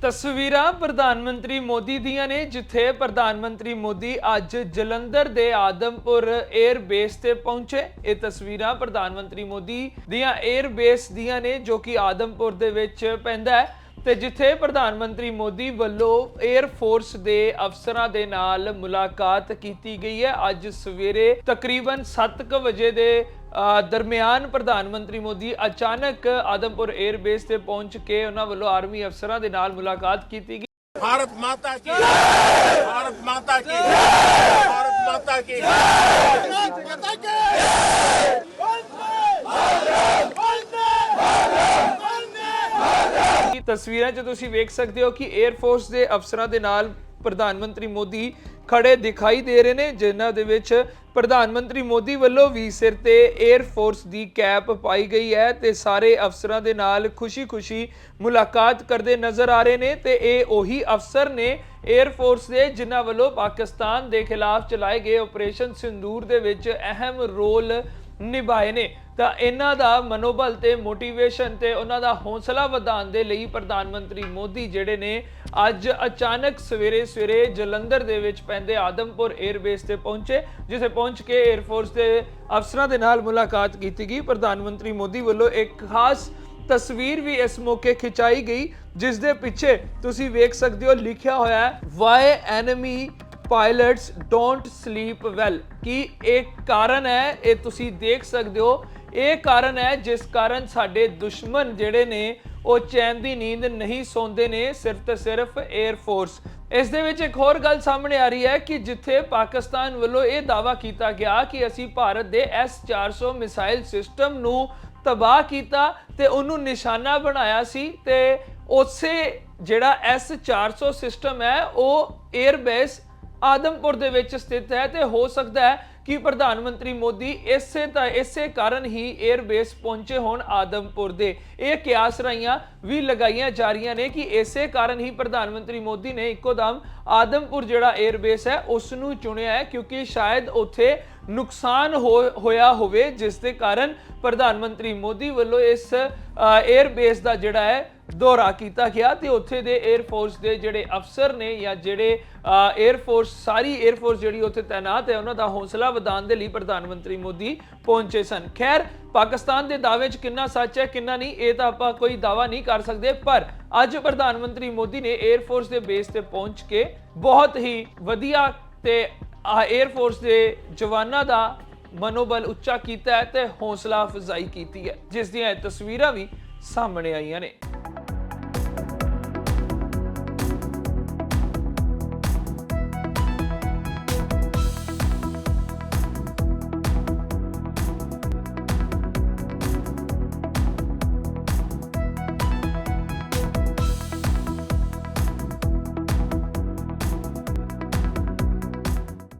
ਤਸਵੀਰਾਂ ਪ੍ਰਧਾਨ ਮੰਤਰੀ ਮੋਦੀ ਦੀਆਂ ਨੇ, ਜਿੱਥੇ ਪ੍ਰਧਾਨ ਮੰਤਰੀ ਮੋਦੀ ਅੱਜ ਜਲੰਧਰ ਦੇ ਆਦਮਪੁਰ 에ਅਰ ਬੇਸ ਤੇ ਪਹੁੰਚੇ। ਇਹ ਤਸਵੀਰਾਂ ਪ੍ਰਧਾਨ ਮੰਤਰੀ ਮੋਦੀ ਦੀਆਂ 에ਅਰ ਬੇਸ ਦੀਆਂ ਨੇ, ਜੋ ਕਿ ਆਦਮਪੁਰ ਦੇ ਵਿੱਚ ਪੈਂਦਾ ਹੈ। ਤੇ ਜਿੱਥੇ ਪ੍ਰਧਾਨ ਮੰਤਰੀ ਮੋਦੀ ਵੱਲੋਂ 에ਅਰ ਫੋਰਸ ਦੇ ਅਫਸਰਾਂ ਦੇ ਨਾਲ ਮੁਲਾਕਾਤ ਕੀਤੀ ਗਈ ਹੈ। ਅੱਜ ਸਵੇਰੇ ਤਕਰੀਬਨ 7:00 ਵਜੇ ਦੇ ਦਰਮਿਆਨ ਪ੍ਰਧਾਨ ਮੰਤਰੀ ਮੋਦੀ ਅਚਾਨਕ ਆਦਮਪੁਰ 에ਅਰ ਬੇਸ ਤੇ ਪਹੁੰਚ ਕੇ ਉਹਨਾਂ ਵੱਲੋਂ ਆਰਮੀ ਅਫਸਰਾਂ ਦੇ ਨਾਲ ਮੁਲਾਕਾਤ ਕੀਤੀ ਗਈ। ਭਾਰਤ ਮਾਤਾ ਕੀ ਭਾਰਤ ਮਾਤਾ ਕੀ ਭਾਰਤ ਮਾਤਾ ਕੀ ਤਸਵੀਰਾਂ 'ਚ ਤੁਸੀਂ ਵੇਖ ਸਕਦੇ ਹੋ ਕਿ 에ਅਰ ਦੇ ਅਫਸਰਾਂ ਦੇ ਨਾਲ ਪ੍ਰਧਾਨ ਮੰਤਰੀ ਮੋਦੀ ਖੜੇ ਦਿਖਾਈ ਦੇ ਰਹੇ ਨੇ, ਜਿਨ੍ਹਾਂ ਦੇ ਵਿੱਚ ਪ੍ਰਧਾਨ ਮੰਤਰੀ ਮੋਦੀ ਵੱਲੋਂ ਵੀ ਸਿਰ ਤੇ 에ਅਰ ਦੀ ਕੈਪ ਪਾਈ ਗਈ ਹੈ ਤੇ ਸਾਰੇ ਅਫਸਰਾਂ ਦੇ ਨਾਲ ਖੁਸ਼ੀ-ਖੁਸ਼ੀ ਮੁਲਾਕਾਤ ਕਰਦੇ ਨਜ਼ਰ ਆ ਰਹੇ ਨੇ ਤੇ ਇਹ ਉਹੀ ਅਫਸਰ ਨੇ 에ਅਰ ਦੇ, ਜਿਨ੍ਹਾਂ ਵੱਲੋਂ ਪਾਕਿਸਤਾਨ ਦੇ ਖਿਲਾਫ ਚਲਾਏ ਗਏ ਆਪਰੇਸ਼ਨ ਸਿੰਦੂਰ ਦੇ ਵਿੱਚ ਅਹਿਮ ਰੋਲ ਨਿਭਾਏ ਨੇ। ਤਾਂ ਇਹਨਾਂ ਦਾ ਮਨੋਬਲ ਤੇ ਮੋਟੀਵੇਸ਼ਨ ਤੇ ਉਹਨਾਂ ਦਾ ਹੌਸਲਾ ਵਧਾਉਣ ਦੇ ਲਈ ਪ੍ਰਧਾਨ ਮੰਤਰੀ ਮੋਦੀ ਜਿਹੜੇ ਨੇ, ਅੱਜ ਅਚਾਨਕ ਸਵੇਰੇ ਸਵੇਰੇ ਜਲੰਧਰ ਦੇ ਵਿੱਚ ਪੈਂਦੇ ਆਦਮਪੁਰ 에ਅਰਬੇਸ ਤੇ ਪਹੁੰਚੇ, ਜਿੱਥੇ ਪਹੁੰਚ ਕੇ 에ਅਰਫੋਰਸ ਦੇ ਅਫਸਰਾਂ ਦੇ ਨਾਲ ਮੁਲਾਕਾਤ ਕੀਤੀ ਗਈ। ਪ੍ਰਧਾਨ ਮੰਤਰੀ ਮੋਦੀ ਵੱਲੋਂ ਇੱਕ ਖਾਸ ਤਸਵੀਰ ਵੀ ਇਸ ਮੌਕੇ ਖਿਚਾਈ ਗਈ ਜਿਸ ਦੇ ਪਿੱਛੇ ਤੁਸੀਂ ਵੇਖ ਸਕਦੇ ਹੋ, ਲਿਖਿਆ ਹੋਇਆ ਹੈ why enemy pilots don't sleep well ਕੀ ਇਹ ਕਾਰਨ ਹੈ? ਇਹ ਤੁਸੀਂ ਦੇਖ ਸਕਦੇ ਹੋ। ਇਹ ਕਾਰਨ ਹੈ, ਜਿਸ ਕਾਰਨ ਸਾਡੇ ਦੁਸ਼ਮਣ ਜਿਹੜੇ ਨੇ, ਉਹ ਚੈਨ ਦੀ ਨੀਂਦ ਨਹੀਂ ਸੌਂਦੇ ਨੇ, ਸਿਰਫ ਤੇ ਸਿਰਫ 에ਅਰ ਫੋਰਸ ਇਸ ਦੇ ਵਿੱਚ ਇੱਕ ਹੋਰ ਗੱਲ ਸਾਹਮਣੇ ਆ ਰਹੀ ਹੈ ਕਿ ਜਿੱਥੇ ਪਾਕਿਸਤਾਨ ਵੱਲੋਂ ਇਹ ਦਾਵਾ ਕੀਤਾ ਗਿਆ ਕਿ ਅਸੀਂ ਭਾਰਤ ਦੇ S400 ਮਿਸਾਈਲ ਸਿਸਟਮ ਨੂੰ ਤਬਾਹ ਕੀਤਾ ਤੇ ਉਹਨੂੰ ਨਿਸ਼ਾਨਾ ਬਣਾਇਆ ਸੀ ਤੇ ਉਸੇ ਜਿਹੜਾ S400 ਸਿਸਟਮ ਹੈ, ਉਹ 에ਅਰ ਬੇਸ ਆਦਮਪੁਰ ਦੇ ਵਿੱਚ ਸਥਿਤ ਹੈ ਤੇ ਹੋ ਸਕਦਾ ਹੈ ਕਿ ਪ੍ਰਧਾਨ ਮੰਤਰੀ ਮੋਦੀ ਇਸੇ ਤਾਂ ਇਸੇ ਕਾਰਨ ਹੀ 에ਅਰਬੇਸ ਪਹੁੰਚੇ ਹੋਣ ਆਦਮਪੁਰ ਦੇ? ਇਹ ਕਿਆਸ ਰਾਈਆਂ ਵੀ ਲਗਾਈਆਂ ਜਾ ਰਹੀਆਂ ਨੇ ਕਿ ਇਸੇ ਕਾਰਨ ਹੀ ਪ੍ਰਧਾਨ ਮੰਤਰੀ ਮੋਦੀ ਨੇ ਇੱਕੋ ਦਮ ਆਦਮਪੁਰ ਜਿਹੜਾ 에ਅਰਬੇਸ ਹੈ ਉਸ ਨੂੰ ਚੁਣਿਆ ਹੈ ਕਿਉਂਕਿ ਸ਼ਾਇਦ ਉੱਥੇ ਨੁਕਸਾਨ ਹੋਇਆ ਹੋਵੇ, ਜਿਸ ਦੇ ਕਾਰਨ ਪ੍ਰਧਾਨ ਮੰਤਰੀ ਮੋਦੀ ਵੱਲੋਂ ਇਸ 에ਅਰਬੇਸ ਦਾ ਜਿਹੜਾ ਹੈ, ਦੌਰਾ ਕੀਤਾ ਗਿਆ ਤੇ ਉੱਥੇ ਦੇ 에ਅਰ ਫੋਰਸ ਦੇ ਜਿਹੜੇ ਅਫਸਰ ਨੇ ਜਾਂ ਜਿਹੜੇ 에ਅਰ ਫੋਰਸ ਸਾਰੀ 에ਅਰ ਫੋਰਸ ਜਿਹੜੀ ਉੱਥੇ ਤਾਇਨਾਤ ਹੈ, ਉਹਨਾਂ ਦਾ ਹੌਸਲਾ ਵਧਾਉਣ ਦੇ ਲਈ ਪ੍ਰਧਾਨ ਮੰਤਰੀ ਮੋਦੀ ਪਹੁੰਚੇ ਸਨ। ਖੈਰ, ਪਾਕਿਸਤਾਨ ਦੇ ਦਾਅਵੇ 'ਚ ਕਿੰਨਾ ਸੱਚ ਹੈ, ਕਿੰਨਾ ਨਹੀਂ, ਇਹ ਤਾਂ ਆਪਾਂ ਕੋਈ ਦਾਅਵਾ ਨਹੀਂ ਕਰ ਸਕਦੇ। ਪਰ ਅੱਜ ਪ੍ਰਧਾਨ ਮੰਤਰੀ ਮੋਦੀ ਨੇ 에ਅਰ ਫੋਰਸ ਦੇ ਬੇਸ ਤੇ ਪਹੁੰਚ ਕੇ ਬਹੁਤ ਹੀ ਵਧੀਆ ਤੇ 에ਅਰ ਫੋਰਸ ਦੇ ਜਵਾਨਾਂ ਦਾ ਮਨੋਬਲ ਉੱਚਾ ਕੀਤਾ ਹੈ ਤੇ ਹੌਸਲਾ ਅਫਜ਼ਾਈ ਕੀਤੀ ਹੈ, ਜਿਸ ਦੀਆਂ ਇਹ ਤਸਵੀਰਾਂ ਵੀ ਸਾਹਮਣੇ ਆਈਆਂ ਨੇ।